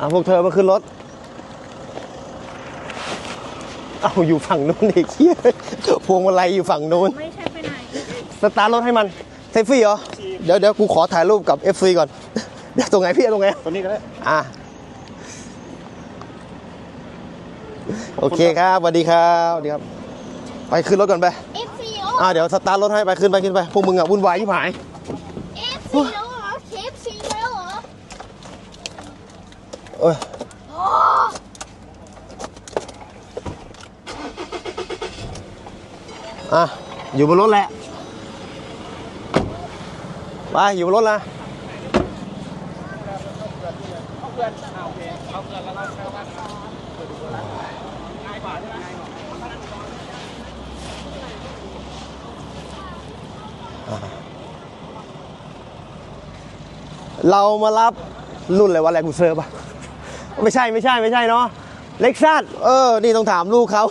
อะพวกเธอมาขึ้นรถ เอาอยู่ฝั่งนู้นอีกเหี้ยพวงมาลัยอยู่ฝั่งนู้น ไม่ใช่ไปไหน สตาร์ทรถให้มันเซฟฟี่เหรอ เดี๋ยวเดี๋ยวกูขอถ่ายรูปกับ FC ก่อน เดี๋ยวตรงไหนพี่เอาตรงไหน ตัวนี้ก็ได้อะ โอเคครับสวัสดีครับสวัสดีครับ ไปขึ้นรถก่อนไป FC อ่าเดี๋ยวสตาร์ทรถให้ไปขึ้นไปขึ้นไป พวกมึงอะวุ่นวายที่ผาย FC แล้วเหรอ KFC แล้วเหรอ เอ้ยอะ อยู่บนรถแหละไปอยู่บนรถนะเรามารับรุ่นอะไรวะแรงกูเซอร์ปะ ไม่ใช่ไม่ใช่ไม่ใช่เนาะเล็กซัสเออ นี่ต้องถามลูกเขา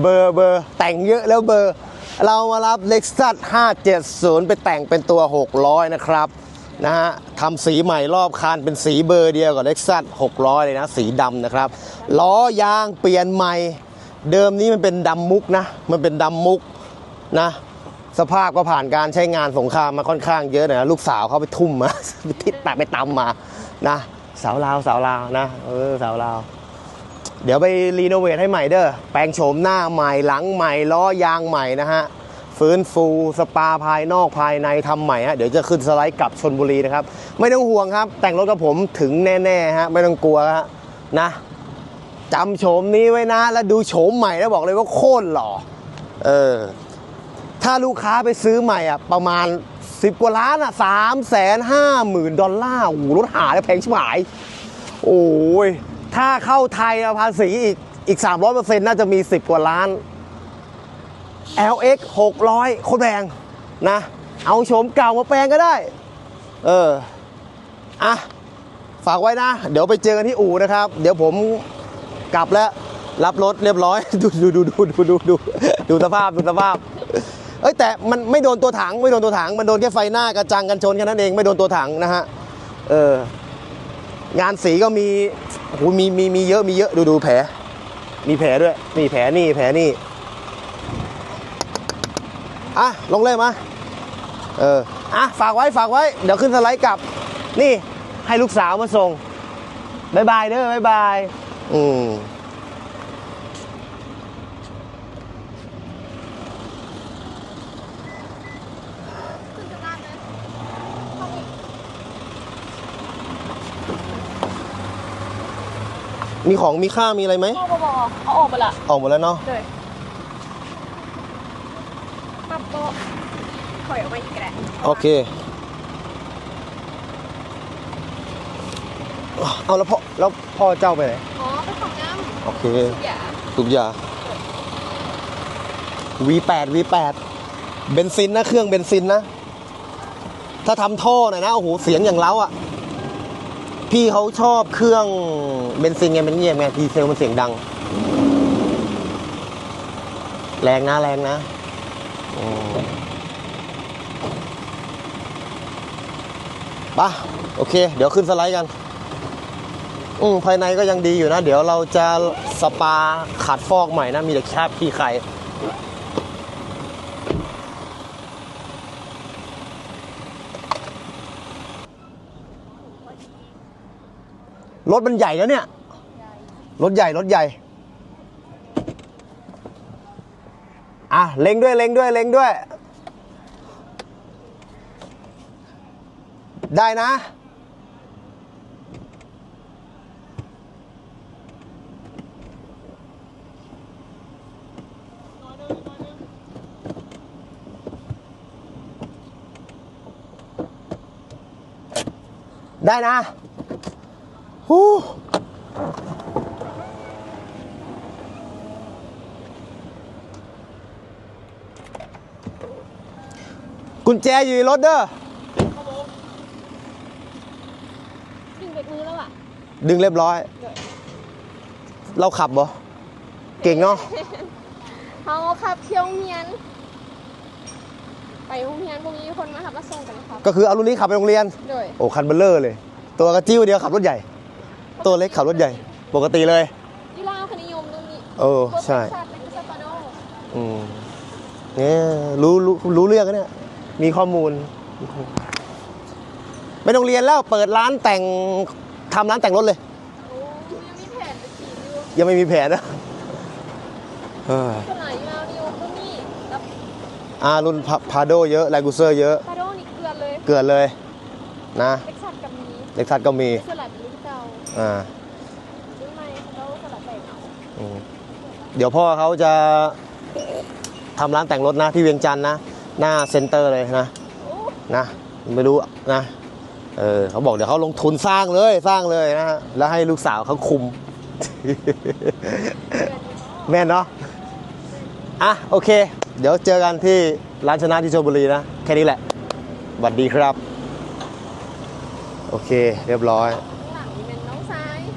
เบอร์เบอร์แต่งเยอะแล้วเบอร์ เรามารับเล็กซัส570 ไปแต่งเป็นตัว 600 นะครับนะฮะทำสีใหม่รอบคันเป็นสีเบอร์เดียวกับเล็กซัส600 เลยนะ สีดำนะครับล้อยางเปลี่ยนใหม่ เดิมนี้มันเป็นดำมุกนะ มันเป็นดำมุกนะ สภาพก็ผ่านการใช้งานสงครามมาค่อนข้างเยอะนะลูกสาวเขาไปทุ่มมาไปทิศแตะไปตำมานะ สาวลาวสาวลาวนะเออสาวลาวเดี๋ยวไปรีโนเวทให้ใหม่เด้อแปลงโฉมหน้าใหม่หลังใหม่ล้อยางใหม่นะฮะฟื้นฟูสปาภายนอกภายในทำใหม่ฮะเดี๋ยวจะขึ้นสไลด์กลับชนบุรีนะครับ ไม่ต้องห่วงครับ แต่งรถกับผมถึงแน่ๆฮะไม่ต้องกลัวฮะนะจำโฉมนี้ไว้นะ แล้วดูโฉมใหม่แล้วบอกเลยว่าโคตรหล่อเออถ้าลูกค้าไปซื้อใหม่อะประมาณ 10 กว่าล้านอะสามแสนห้าหมื่นดอลลาร์โอ้รถหาเนี่ยแพงชิบหาย โอ้ย ถ้าเข้าไทยภาษีอีกอีก 3 0 0เปอร์เซ็นต์น่าจะมี 10 กว่าล้าน LX 600 โคตรแพงนะ เอาโฉมเก่ามาแปลงก็ได้ เออ อะ ฝากไว้นะ เดี๋ยวไปเจอกันที่อู่นะครับ เดี๋ยวผมกลับแล้ว รับรถเรียบร้อย ดูดูดูดูดูดูดูสภาพดูสภาพ เอ้ยแต่มันไม่โดนตัวถังไม่โดนตัวถังมันโดนแค่ไฟหน้ากระจังกันชนแค่นั้นเองไม่โดนตัวถังนะฮะเอองานสีก็มีโหมีมีมีเยอะมีเยอะดูดูแผล มีแผลด้วยนี่แผลนี่แผลนี่อะลงเลยมาเอออะฝากไว้ฝากไว้ เดี๋ยวขึ้นสไลด์กลับ นี่ให้ลูกสาวมาส่งบายบายเด้อบายบายอืม ขึ้นสตาร์ทเลยเข้าอีก มีของมีค่ามีอะไรไหมบอบอเอาออกไปละออกหมดแล้วเนาะเลยปรับโต๊ะถอยออกไปอีกก็ได้โอเคเอาแล้วพ่อแล้วพ่อเจ้าไปไหนอ๋อไปของน้โอเคำอย่าทุกอย่าง V8 V8 เบนซินนะเครื่องเบนซินนะ ถ้าทำท่อหน่อยนะโอ้โหเสียงอย่างเล้าอะ พี่เขาชอบเครื่องเบนซินไงมันเงียบไงดีเซลมันเสียงดัง แรงนะแรงนะไปะโอเค เดี๋ยวขึ้นสไลด์กัน อืมภายในก็ยังดีอยู่นะ เดี๋ยวเราจะสปาขัดฟอกใหม่นะ มีแต่แคบขี้ไข่ ถมันใหญ่แล้วเนี่ย รถใหญ่รถใหญ่ อะเล็งด้วยเล็งด้วยเล็งด้วย ได้นะ ได้นะ ฮู้กุญแจอยู่ในรถเด้อดึงเบรกมือแล้วอะ ดึงเรียบร้อย เราขับบ่เก่งเนาะเขาขับเที่ยวเมียน ไปโรงเรียนพวกนี้คนมาขับมาส่งกันครับ ก็คือเอารุ่นนี้ขับไปโรงเรียนโดยโอ้คันเบลเลอร์เลย ตัวกระจิ้วเดียวขับรถใหญ่ ตัวเล็กขับรถใหญ่ ปกติเลยยี่ลาวคนิยมตรงนี้เออใช่รถเท็กซัสเป็นซาปาโดอืมเนี่ยรู้รู้รู้เรื่องนะเนี่ยมีข้อมูล ไม่ต้องเรียนแล้วเปิดร้านแต่งทำร้านแต่งรถเลยโอ้ยังมีแผนไปขี่อยู่ยังไม่มีแผนนะเออคนไหนยี่ลาวนิยมตรงนี้แล้วอ่ารุ่นพาโดเยอะแลกูเซอร์เยอะซาโดนี่เกลือเลยเกิดเลยนะเท็กซัสกับมีเล็กซัสก็มี สลัดเป็นรุ่นเก่าอ่ารุ่นใหม่เขาสลัดแต่งเอาอืมเดี๋ยวพ่อเขาจะทำร้านแต่งรถนะที่เวียงจันทร์นะ หน้าเซ็นเตอร์เลยนะ โอ้นะไม่รู้นะเออเขาบอกเดี๋ยวเขาลงทุนสร้างเลยสร้างเลยนะฮะแล้วให้ลูกสาวเขาคุม แม่นเนาะอะโอเค เดี๋ยวเจอกันที่ร้านชนะที่ชลบุรีนะ แค่นี้แหละสวัสดีครับ โอเค เรียบร้อย